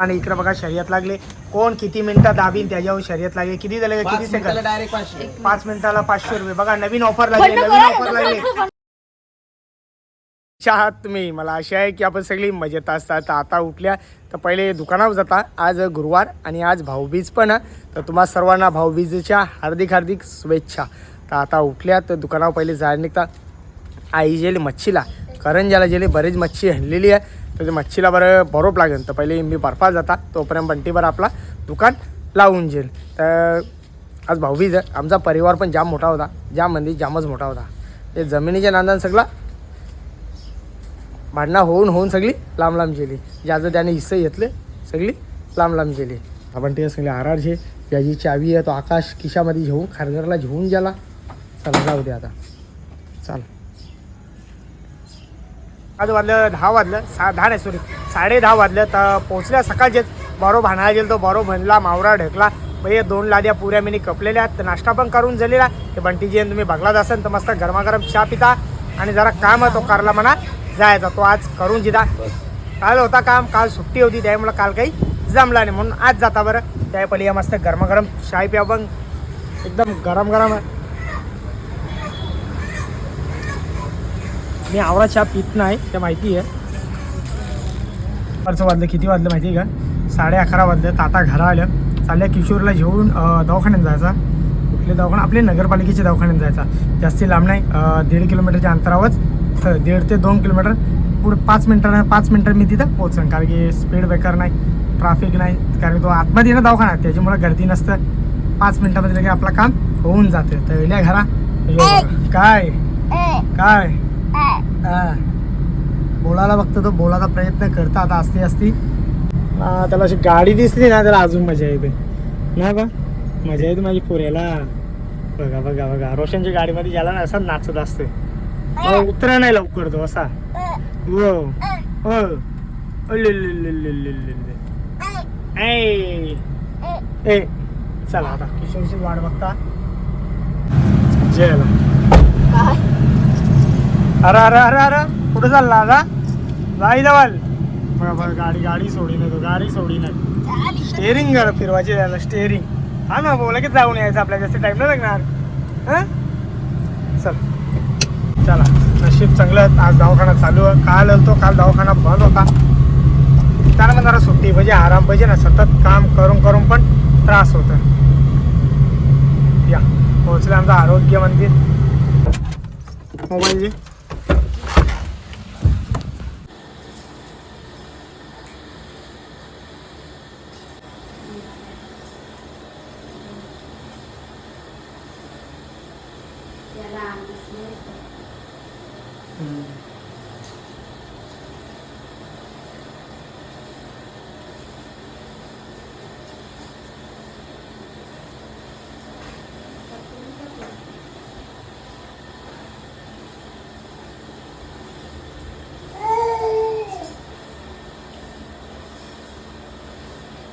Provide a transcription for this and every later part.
आणि इकडे बघा शर्यत लागले. कोण किती मिनिटं दाबीन त्याच्यावर शर्यत लागली. किती झाले किती सेकंद डायरेक्ट पाचशे. पाच मिनिटाला पाचशे रुपये. बघा नवीन ऑफर लागली नवीन ऑफर लागली. आहात तुम्ही. मला आशा आहे की आपण सगळी मजेत असतात. तर आता उठल्या तर पहिले दुकानावर जाता. आज गुरुवार आणि आज भाऊबीज पण. तर तुम्हा सर्वांना भाऊबीजेच्या हार्दिक हार्दिक शुभेच्छा. तर आता उठल्या तर दुकानावर पहिले जायला निघता. आई गेली मच्छीला. करंजाला गेली बरीच मच्छी हणलेली आहे तर ते मच्छीला बरं बरोप लागेल. तर पहिले मी बर्फात जाता तोपर्यंत बंटीवर आपला दुकान लावून जाईल. तर आज भाऊबीज आहे. आमचा परिवार पण जाम मोठा होता. जाम म्हणजे जामच मोठा होता. ते जमिनीच्या नांदान सगळा भांडणं होऊन होऊन सगळी लांब लांब गेली. ज्याचं त्याने हिस्से घेतले सगळी लांब लांब गेली आपण ते सगळे आर आर जे ज्याची चावी आहे तो आकाश खिशामध्ये घेऊन खारघरला घेऊन गेला. चला जाऊ दे आता. चाल. आज वाजलं दहा वाजलं सा दहा नाही सॉरी साडे दहा वाजलं तर पोहोचल्या सकाळचेच. बरो भांडायला गेलो तो बरो भनला मावरा ढकला. भैया दोन लाद्या पुऱ्या मिनी कपलेल्या आहेत तर नाश्ता पण करून झालेला. ते बंटीजी तुम्ही बघलाच असेल तर मस्त गरमागरम चहा पिता. आणि जरा काम आहे तो कारला म्हणा जायचा तो आज करून जिदा. काल होता काम काल सुट्टी होती त्यामुळे काल काही जमला नाही. म्हणून आज जाता बरं. त्या पहिले मस्त गरमागरम चाय प्या पण एकदम गरम गरम आहे. मी आवरा चहा पित नाही ते माहिती आहे. परचं वाजलं किती वाजलं माहिती आहे का? साडे अकरा वाजले तर आता घरा आलं चालल्या किशोरला घेऊन दवाखान्यात जायचा. कुठले दवाखाना? आपले नगरपालिकेच्या दवाखान्यात जायचा. जास्ती लांब नाही दीड किलोमीटरच्या अंतरावरच तर दीड ते दोन किलोमीटर. पुढे पाच मिनटं पाच मिनटं मी तिथं पोहोचेन कारण की स्पीड ब्रेकर नाही ट्राफिक नाही कारण तो आतमध्ये ना दवाखाना त्याच्यामुळे गर्दी नसतं. पाच मिनटामध्ये लगे आपलं काम होऊन जाते. तर येल्या घरा काय? काय. बोलायला बघतो तो बोलायचा प्रयत्न करता आता असते असती त्याला अशी गाडी दिसली ना त्याला अजून मजा येते. ना बा मजा येते माझी पोऱ्याला. बघा बघा बघा. रोशनच्या गाडीमध्ये ज्याला ना असं नाचत असते. उतरा नाही लवकर तो असा. हो हो. ए चला आता. किशोरची वाट बघता. जेला अरे अरे अरे अरे कुठं चालला आता? जाई जवळ बघा गाडी गाडी सोडी नाही तो गाडी सोडी नाही स्टेअरिंग फिरवायची त्याला स्टेअरिंग हा ना बोला की जाऊन यायचं आपल्या जास्त टाइम नाही लागणार. हं? चल. चला नशीब चांगलं. आज दवाखाना चालू आहे. काल आलतो काल दवाखाना बंद होता. मग जरा सुट्टी पाहिजे आराम पाहिजे ना. सतत काम करून करून पण त्रास होत. या. पोहोचले आमचं आरोग्य मंदिर. मोबाईल दे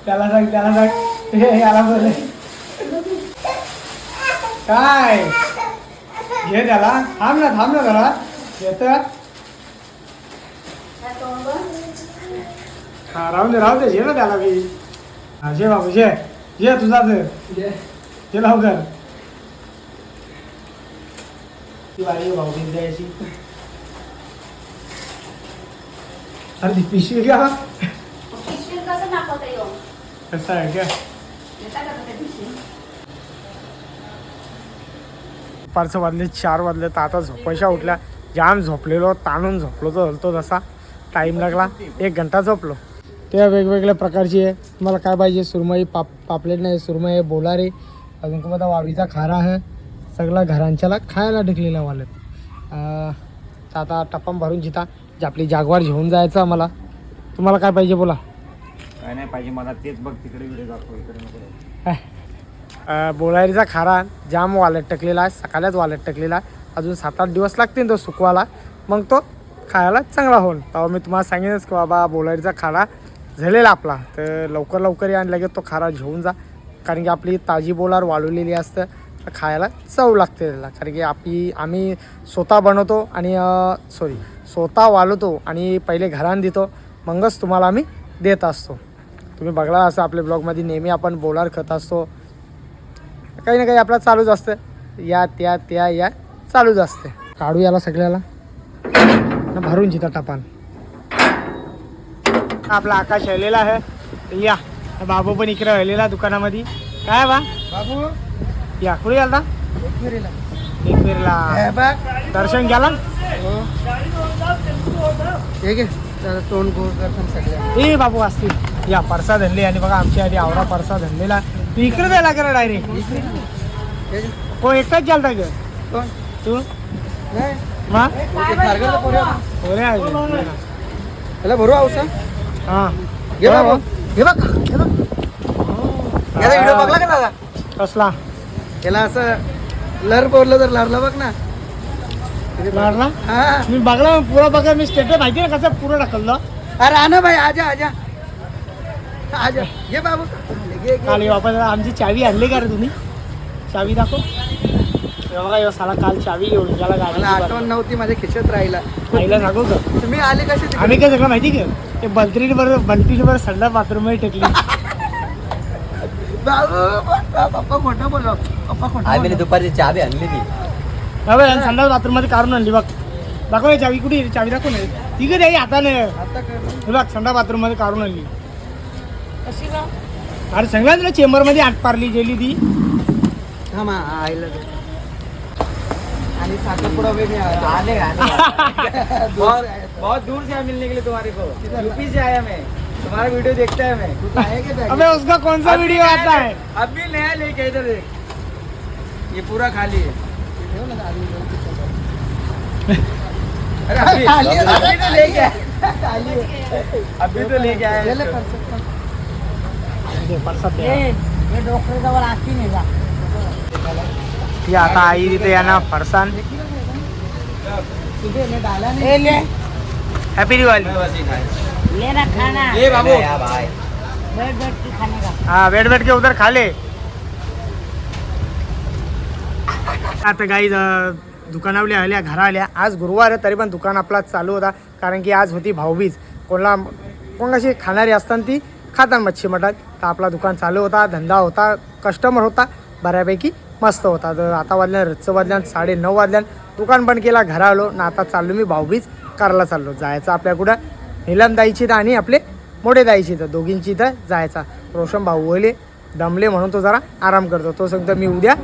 त्याला सांग त्याला सांग. हे याला बोल. काय? घे त्याला. थांब ना थांब ना जरा. येत. हा राहून दे राहू दे. घे ना त्याला मी हा जे बाबू जे जे तुझा ते जे लवकर. ती बाई भाऊ द्यायची अरे पिशवी घ्या. कसं आहे का दुपारचं वाजले चार वाजले तर आता झोपायच्या उठल्या. जाम झोपलेलो ताणून झोपलो तर हलतो तसा. टाईम लागला. एक घंटा झोपलो. ते वेगवेगळ्या प्रकारची आहे. तुम्हाला काय पाहिजे? सुरमई पाप पापलेट नाही सुरमई आहे बोलारे. अजून तुम्हाला वावीचा खारा आहे. सगळा घरांच्याला खायला ढकलेला वालत तर आता टप्पा भरून जिता. जे आपली जागवार घेऊन जायचं आम्हाला. तुम्हाला काय पाहिजे बोला. काय नाही पाहिजे मला तेच बघ तिकडे व्हिडिओ दाखव इकडे नको. खारा जाम वालट टकलेला आहे सकाळच वालट टकलेला. आहे अजून सात आठ दिवस लागतील तो सुकवाला मग तो खायला चांगला होईल. तेव्हा मी तुम्हाला सांगेनच की बाबा बोलारीचा खारा झालेला आपला. तर लवकर लवकर या आणि लगेच तो खारा घेऊन जा. कारण की आपली ताजी बोलार वाळवलेली असतं तर खायला चव लागते त्याला. कारण की आपली आम्ही स्वतः बनवतो आणि सॉरी स्वतः वाळवतो आणि पहिले घरान देतो. मगच तुम्हाला आम्ही देत असतो. तुम्ही बघला असं आपल्या ब्लॉगमध्ये नेहमी आपण बोलार करत असतो. काही ना काही आपलं चालूच असतं. या त्या त्या या चालूच असते. काढू याला सगळ्याला. न भरून जिथं टपान आपला आकाश हलेला आहे. या बाबू पण इकडे हलेला दुकानामध्ये. काय बा? बाबू? या कुठे एक फेरीला एक फिरला दर्शन घ्याला? ठीक आहे तर तोंड गोड करतात सगळ्या ए बाबू असतील. या परसा धरले आणि बघा आमच्या आधी आवरा परसा धरलेला तू इकडे जायला करा डायरेक्ट. कोण एकटाच ग कोण? तू? त्याला भरू औसा हा? घे हे बघ हे बघ. याचा व्हिडिओ बघला का दादा? कसला? त्याला असं लर बोललं तर लरला बघ ना. मारला हा. मी बघला पुरा बघा मी स्टेटस माहिती ना कसं पुरं टाकलं अरे आना भाई आजा आजा. आजा घे बाबू. घे घे काल वापस आमची चावी आणली का रे तुम्ही? चावी दाखव. हे बघा यो साला काल चावी घेऊन गेला मला आठवण गाडी नव्हती माझ्या खिशात राहिला. आईला तुम्ही आले कसे तिकडे? आम्ही काय सगळं माहिती का? ते बंतरीवर बंटीवर संडा बाथरूममध्ये टेकली. बाबू पप्पा खोटं बोल पप्पा खोटं आम्ही बोललो. दुपारची चावी आणली ती. संडास बाथरूममध्ये काढून आणली बघ. दाखव हे चावी कुठे आहे? चावी दाखव ना. ती कधी हाताने आता कर हे बघ संडा बाथरूममध्ये काढून आणली. अरे सगळ्यात तुला चेंबर मध्ये आठ पारली गेली ती. हा मा आईला दे. आणि साखरपुडा वेगळे आले बहुत बहुत दूर से मिलने के लिए तुम्हारे को. यूपी से आया मैं. तुम्हारा वीडियो देखता है मैं. आहे का bag? अबे उसका कौन सा वीडियो आता है? अभी नया लेके इधर देख. ये पूरा खाली है. अरे अभी अभी तो लेके आया। अभी तो लेके आया. ती आता आई तिथे या ना फरसान. हॅपी दिवाळी लेना खाना ये बाबू. भाई बैठ बैठ के खाने का? हाँ बैठ बैठ के उधर खा ले. आता काही दुकानावल्या आल्या घरा आल्या आज गुरुवार आहे तरी पण दुकान आपला चालू होता. कारण की आज होती भाऊबीज. कोणला कोण अशी खाणारी असताना ती? खातात मच्छी मटण तर आपला दुकान चालू होता धंदा होता कस्टमर होता बऱ्यापैकी मस्त होता. तर आता वाजल्या रच्च वाजल्यान साडे नऊ वाजल्यान दुकान बंद केला घरा आलो. ना आता चाललो मी भाऊबीज करायला चाललो. जायचं आपल्या कुठं? निलम दाईची तर आणि आपले मोठे दाईची तर दोघींची तर जायचा. रोशन भाऊ वले दमले म्हणून तो जरा आराम करतो. तो सांगतो मी उद्या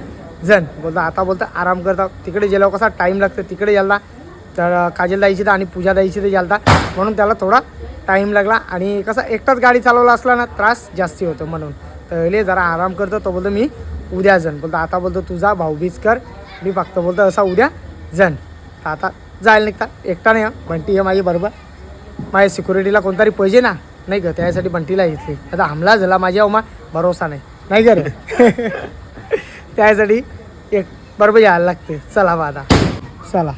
जण. बोलतो आता बोलतो आराम करता. तिकडे गेल्यावर कसा टाईम लागतो तिकडे यायला तर काजलदाईची तर आणि पूजा दाईची तर यालता म्हणून त्याला थोडा टाईम लागला. आणि कसं एकटाच गाडी चालवला असला ना त्रास जास्ती होतो म्हणून. तर ले जरा आराम करतो. तो बोलतो मी उद्या जण बोलतो आता बोलतो तुझा भाऊबीज कर. मी फक्त बोलतो असा उद्या जण आता जायला निघता. एकटा नाही बंटी आहे माझी बरोबर. माझ्या सिक्युरिटीला कोणतरी पाहिजे ना. नाही ग त्यासाठी बंटीला घेतली. आता हमला झाला माझ्या ओमा भरोसा नाही. नाही ग रे. त्यासाठी एक बरोबर यायला लागते. चला बा आता. चला.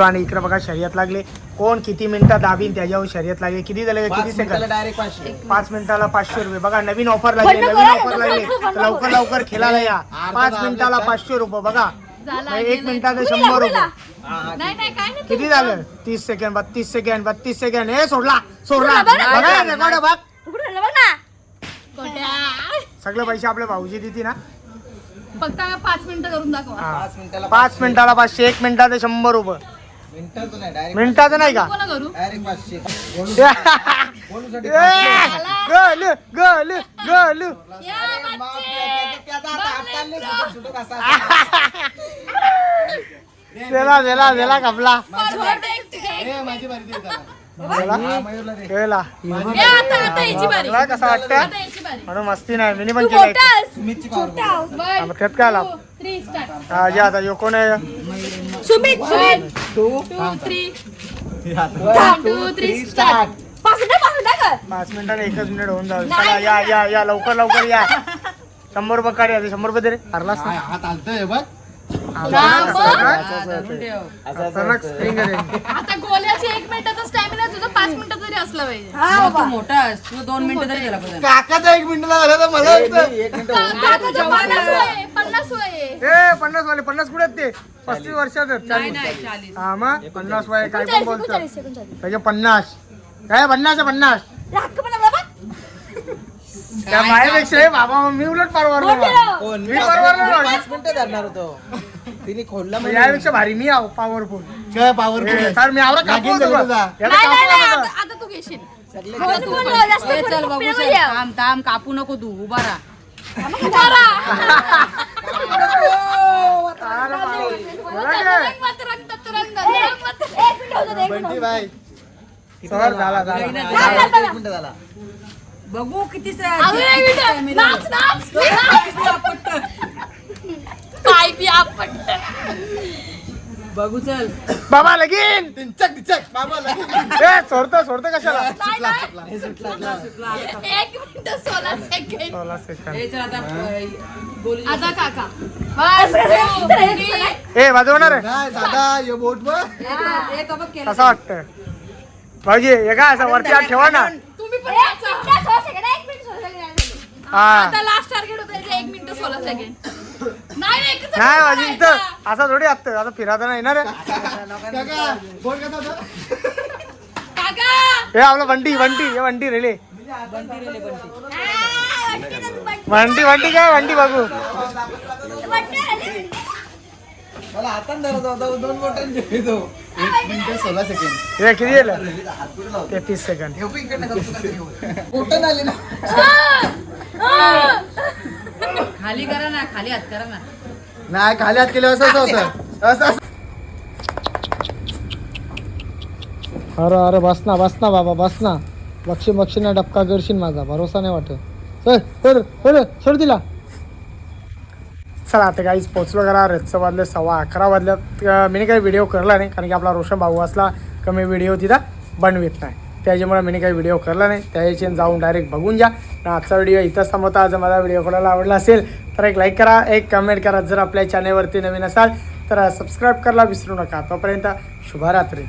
आणि इकडे बघा शर्यत लागले. कोण किती मिनिटं दाबीन त्याच्यावर शर्यत लागली. किती झाले? किती सेकंद डायरेक्ट पाच मिनिटाला पाचशे रुपये. बघा नवीन ऑफर लागली नवीन ऑफर लागली. लवकर लवकर खेळायला या. पाच मिनिटाला पाचशे रुपये बघा. एक मिनिटाला शंभर रुपये. नाही नाही काय नाही किती झालं? तीस सेकंड बत्तीस सेकंड बत्तीस सेकंड हे सोडला सोडला. बघा रेकॉर्ड बघ. सगळे पैसे आपल्या भाऊजी देते ना फक्त पाच मिनिटं करून दाखवा. पाच मिनिटाला पाचशे एक मिनिटाचे शंभर रुपये. मिनिटाचं नाही डायरेक्ट मिनिटाचं नाही का? कोणा करू? डायरेक्ट पाचशे. बोलूसाठी गल गल गल या बच्चे. दिला दिला दिला कपला. छोड़ दे एक तिथे. माझी बारी दे त्याला. दिला हा, मयूरला दे. खेळला या आता आता याची बारी. तुला कसं वाटतं आता याची बारी. म्हणून मस्ती नाही मिनी पण तू केलं मोठा आहेस. सुमितची power बघ. One, त्यात काय लाभ. हा आता यो कोण आहे? Sumit Sumit. Two three one two three start पाच मिनिटं पाच मिनिटं कर. पाच मिनिटाने एकच मिनिट होऊन जाऊ. चला या या या. लवकर लवकर या. शंभर रुपये काढ शंभर रुपये दे रे. हरलास ना. हात हालतोय बघ. आहे. आता गोल्याची एक मिनिटाचा स्टॅमिना तुझा पाच मिनिटं तरी असला पाहिजे. तू मोठा आहेस. तुला दोन मिनिटं तरी गेला पाहिजे. काकाचा एक मिनिट झाला तर मला वाटतं. एक मिनिट काकाचं पन्नास वय आहे, पन्नास वय आहे. ए पन्नास वाले पन्नास कुठे आहेत ते? पस्तीस वर्षात आहेत. नाही नाही चालीस हा मग? पन्नास वय काय पण बोलतो. त्याचे पन्नास. काय पन्नास आहे पन्नास. त्या माझ्यापेक्षा हे बाबा मी उलट परवडलो बा. मी परवडलो बा. पाच मिनिटं धरणार होतो. तिने खोलला मग यापेक्षा भारी मी आहो पॉवरफुल काय पावर तर मी आवरा. याला नाही नाही आता तू घेशील? जास्त ए, चल. थांब थांब कापू नको तू उभा राहा. अरे. बोला काय? बंटी सर झाला झाला एक मिनिट झाला बघू किती अजून एक मिनिट. नाच नाच नाच. बघू चल. बाबा लगीन! चक चक बाबा ए सोडतो सोडतो कशाला? एक मिनिट सोळा सेकंड सोळा सेकंद आता काका. ए वाजवणार आहे? नाही दादा ये बोट बघ ए, ए, तो बघ केलं. कसं वाटतं. भाऊजी हे काय असं वरती हात ठेवा ना. तुम्ही पण सोळा सेकंड एक मिनिट सोळा सेकंड हा. आता लास्ट टार्गेट होतं याचं एक मिनिट सोळा सेकंड नाही एकच. असं थोडी असतं आता फिरायला नाही येणार आहे. काका बोट कसा होता? काका! हे आपलं वंटी वंटी हे वंटी रेले. आ, बंटी- वंटी वंटी काय वंटी बघू आली. मला हातात धरत होता दोन बोटांनी. घेतो एक मिनिट सोळा सेकंड हे किती दिलं तेहतीस सेकंद. बोटन आली ना. खाली करा ना खाली हात करा ना. नाही खाली हात केलं असं असं होतं. असं असं. अरे अरे बस ना बस ना बाबा बस ना. बक्षी बक्षीना डबका करशील माझा भरोसा नाही वाटत. चल तर तर सोड दिला चला आता काहीच पोचलो करा रथचं वाजलं सव्वा अकरा वाजल्यात मी काही व्हिडिओ करला नाही कारण की आपला रोशन भाऊ असला कमी व्हिडिओ तिथं बनवित नाही. त्याच्यामुळे मी काही व्हिडिओ करला नाही. त्याच्याशी जाऊन डायरेक्ट बघून जा आजचा व्हिडिओ इथंच थांबवता. जर माझा व्हिडिओ कोणाला आवडला असेल तर एक लाईक करा एक कमेंट करा. जर आपल्या चॅनेलवरती नवीन असाल तर सबस्क्राईब करायला विसरू नका. तोपर्यंत शुभरात्री.